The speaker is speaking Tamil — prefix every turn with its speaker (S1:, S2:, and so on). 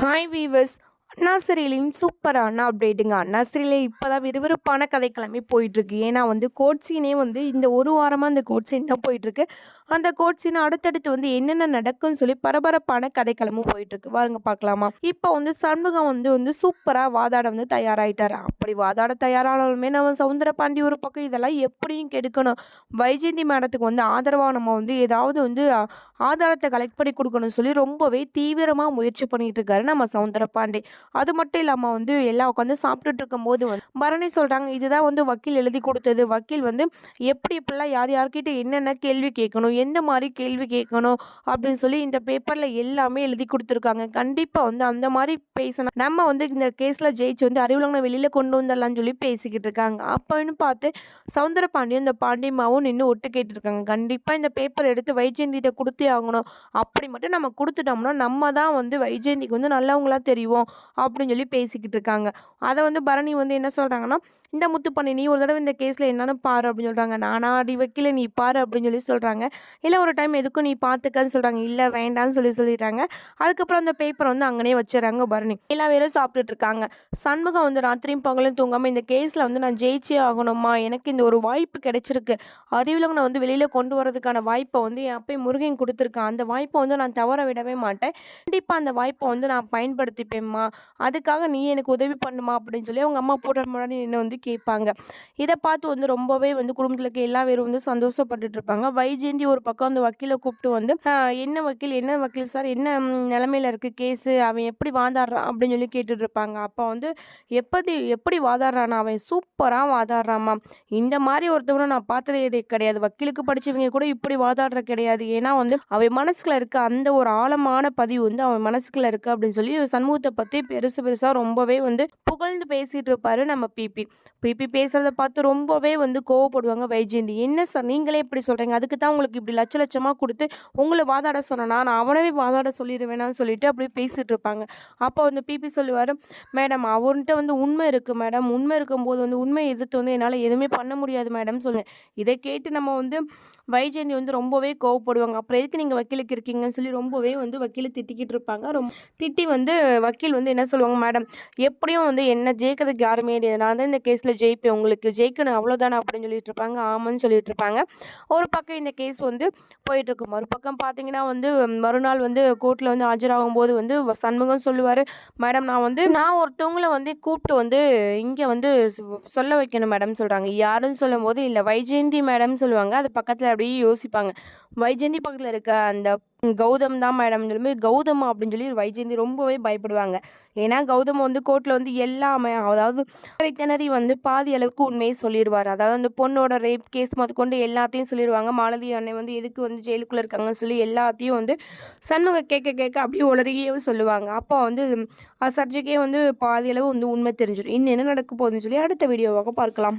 S1: Hi viewers, அண்ணாசிரியிலின் சூப்பரான அப்டேட்டுங்க அண்ணாசிரியில் இப்போ தான் விறுவிறுப்பான கதைக்கிழமை போயிட்டுருக்கு. ஏன்னா வந்து கோட் சீனே வந்து இந்த ஒரு வாரமாக அந்த கோட் சீன் தான் போயிட்டுருக்கு. அந்த கோட் சீன் அடுத்தடுத்து வந்து என்னென்ன நடக்கும்னு சொல்லி பரபரப்பான கதைக்கிழமும் போயிட்டுருக்கு. வாருங்க பார்க்கலாமா இப்போ வந்து சண்முகம் வந்து வந்து சூப்பராக வாதாட வந்து தயாராகிட்டார் அப்படி வாதாட தயாரானாலுமே நம்ம சவுந்தர பாண்டி ஒரு பக்கம் இதெல்லாம் எப்படியும் கெடுக்கணும். வைஜெயந்தி மேடத்துக்கு வந்து ஆதரவாக நம்ம வந்து ஏதாவது வந்து ஆதாரத்தை கலெக்ட் பண்ணி கொடுக்கணும்னு சொல்லி ரொம்பவே தீவிரமாக முயற்சி பண்ணிகிட்டு இருக்காரு நம்ம சவுந்தர பாண்டே அது மட்டும் இல்லாமல் வந்து எல்லாம் உட்காந்து சாப்பிட்டுட்டு இருக்கும்போது வந்து பரணி சொல்கிறாங்க இதுதான் வந்து வக்கீல் எழுதி கொடுத்தது. வக்கீல் வந்து எப்படி இப்படிலாம் யார் யார்கிட்ட என்னென்ன கேள்வி கேட்கணும் எந்த மாதிரி கேள்வி கேட்கணும்? அப்படின்னு சொல்லி இந்த பேப்பரில் எல்லாமே எழுதி கொடுத்துருக்காங்க. கண்டிப்பாக வந்து அந்த மாதிரி பேசணும் நம்ம வந்து இந்த கேஸில் ஜெயிச்சு வந்து அறிவுலகனை வெளியில் கொண்டு வந்துடலாம்னு சொல்லி பேசிக்கிட்டு இருக்காங்க. அப்போன்னு பார்த்து சவுந்தர பாண்டியும் இந்த பாண்டியம்மாவும் நின்று ஒட்டு கேட்டிருக்காங்க. கண்டிப்பாக இந்த பேப்பர் எடுத்து வைஜெயந்திகிட்ட கொடுத்தே ஆகணும். அப்படி மட்டும் நம்ம கொடுத்துட்டோம்னா நம்ம தான் வந்து வைஜெயந்திக்கு வந்து நல்லவங்களாக தெரியும் அப்படின்னு சொல்லி பேசிக்கிட்டு இருக்காங்க. அதை வந்து பரணி வந்து என்ன சொல்கிறாங்கன்னா இந்த முத்துப்பண்ணி நீ ஒரு தடவை இந்த கேஸில் என்னன்னு பாரு அப்படின்னு சொல்கிறாங்க நானா அடி வைக்கல நீ பாரு அப்படின்னு சொல்லி சொல்கிறாங்க இல்லை ஒரு டைம் எதுக்கும் நீ பார்த்துக்கன்னு சொல்கிறாங்க இல்லை வேண்டாம்னு சொல்லி சொல்லிடுறாங்க. அதுக்கப்புறம் அந்த பேப்பரை வந்து அங்கேயே வச்சிடறாங்க பரணி. எல்லா பேரும் சாப்பிட்டுட்டு இருக்காங்க. சண்முகம் வந்து ராத்திரியும் பகலும் தூங்காமல் இந்த கேஸில் வந்து நான் ஜெயிச்சே ஆகணுமா? எனக்கு இந்த ஒரு வாய்ப்பு கிடைச்சிருக்கு. அறிவுலகனை வந்து வெளியில் கொண்டு வரதுக்கான வாய்ப்பை வந்து என் அப்பே முருகன் கொடுத்துருக்கான் அந்த வாய்ப்பை வந்து நான் தவற விடவே மாட்டேன். கண்டிப்பாக அந்த வாய்ப்பை வந்து நான் பயன்படுத்திப்பேம்மா. அதுக்காக நீ எனக்கு உதவி பண்ணுமா அப்படின்னு சொல்லி அவங்க அம்மா போடுற முன்னாடி என்ன வந்து கேட்பாங்க. இதை பார்த்து வந்து ரொம்பவே வந்து குடும்பத்தில் இருக்க எல்லா பேரும் வந்து சந்தோஷப்பட்டுட்டு இருப்பாங்க. வைஜெயந்தி ஒரு பக்கம் அந்த வக்கீலை கூப்பிட்டு வந்து என்ன வக்கீல் என்ன வக்கீல் சார்? என்ன நிலமையில இருக்கு கேஸு? அவன் எப்படி வாதாடுறான்? அப்படின்னு சொல்லி கேட்டுட்டு இருப்பாங்க. அப்போ வந்து எப்படி எப்படி வாதாடுறானா அவன் சூப்பராக வாதாடுறாமா இந்த மாதிரி ஒருத்தவனை நான் பார்த்ததே கிடையாது. வக்கீலுக்கு படிச்சவங்க கூட இப்படி வாதாடுற கிடையாது. ஏன்னா வந்து அவன் மனசுக்குள்ள இருக்க அந்த ஒரு ஆழமான பதிவு வந்து அவன் மனசுக்குள்ள இருக்கு. அப்படின்னு சொல்லி சண்முகத்தை பற்றி பெருசு பெருசாக ரொம்பவே வந்து புகழ்ந்து பேசிகிட்டு இருப்பாரு நம்ம பிபி பிபி பேசுகிறத பார்த்து ரொம்பவே வந்து கோவப்படுவாங்க வைஜெயந்தி. என்ன சார் நீங்களே இப்படி சொல்கிறீங்க அதுக்கு தான் உங்களுக்கு இப்படி லட்ச லட்சமாக கொடுத்து உங்களை வாதாட சொன்னா நான் அவனவே வாதாட சொல்லிடுவேனான்னு சொல்லிட்டு அப்படியே பேசிகிட்டு இருப்பாங்க. அப்போ வந்து பிபி சொல்லுவார் மேடம் அவர்கிட்ட வந்து உண்மை இருக்குது மேடம். உண்மை இருக்கும்போது வந்து உண்மை எதிர்த்து வந்து என்னால் எதுவுமே பண்ண முடியாது மேடம். சொல்லுங்கள் இதை கேட்டு நம்ம வந்து வைஜெயந்தி வந்து ரொம்பவே கோவப்படுவாங்க. அப்புறம் எதுக்கு நீங்கள் வக்கீலுக்கு இருக்கீங்கன்னு சொல்லி ரொம்பவே வந்து வக்கீலை திட்டிக்கிட்டு இருப்பாங்க. ரொம்ப திட்டி வந்து வக்கீல் வந்து என்ன சொல்லுவாங்க மேடம் எப்படியும் வந்து என்ன ஜெயிக்கிறதுக்கு யாருமே கிடையாது நான் தான் இந்த கேஸில் ஜெயிப்பேன். உங்களுக்கு ஜெயிக்கணும். அவ்வளோதானே அப்படின்னு சொல்லிட்டு இருப்பாங்க. ஆமான்னு சொல்லிட்டு இருப்பாங்க. ஒரு பக்கம் இந்த கேஸ் வந்து போயிட்டுருக்கும் ஒரு மறுபக்கம் பார்த்தீங்கன்னா வந்து மறுநாள் வந்து கோர்ட்டில் வந்து ஆஜராகும் போது வந்து வ- சண்முகம் சொல்லுவார் மேடம் நான் வந்து நான் ஒருத்தவங்களை வந்து கூப்பிட்டு வந்து இங்கே வந்து சொல்ல வைக்கணும் மேடம் சொல்கிறாங்க யாருன்னு சொல்லும் போது இல்லை வைஜெயந்தி மேடம் சொல்லுவாங்க. அது பக்கத்தில் அப்படியே யோசிப்பாங்க. வைஜெயந்தி பக்கத்தில் இருக்க அந்த கௌதம் தான் மேடம் சொல்லும்போது கௌதம் அப்படின்னு சொல்லி வைஜெயந்தி ரொம்பவே பயப்படுவாங்க. ஏன்னா கௌதம் வந்து கோர்ட்டில் வந்து எல்லாமே அதாவது திணறி வந்து பாதி அளவுக்கு உண்மையை சொல்லிடுவார் அதாவது அந்த பொண்ணோட ரேப் கேஸ் முதற்கொண்டு எல்லாத்தையும் சொல்லிடுவாங்க மாலதி அன்னை வந்து எதுக்கு வந்து ஜெயிலுக்குள்ளே இருக்காங்கன்னு சொல்லி எல்லாத்தையும் வந்து சண்முக கேட்க கேட்க அப்படியே உளறியே சொல்லுவாங்க. அப்போ வந்து சர்ஜிக்கே வந்து பாதி அளவு வந்து உண்மை தெரிஞ்சிடும் இன்னும் என்ன நடக்க போகுதுன்னு சொல்லி அடுத்த வீடியோவாக பார்க்கலாம்.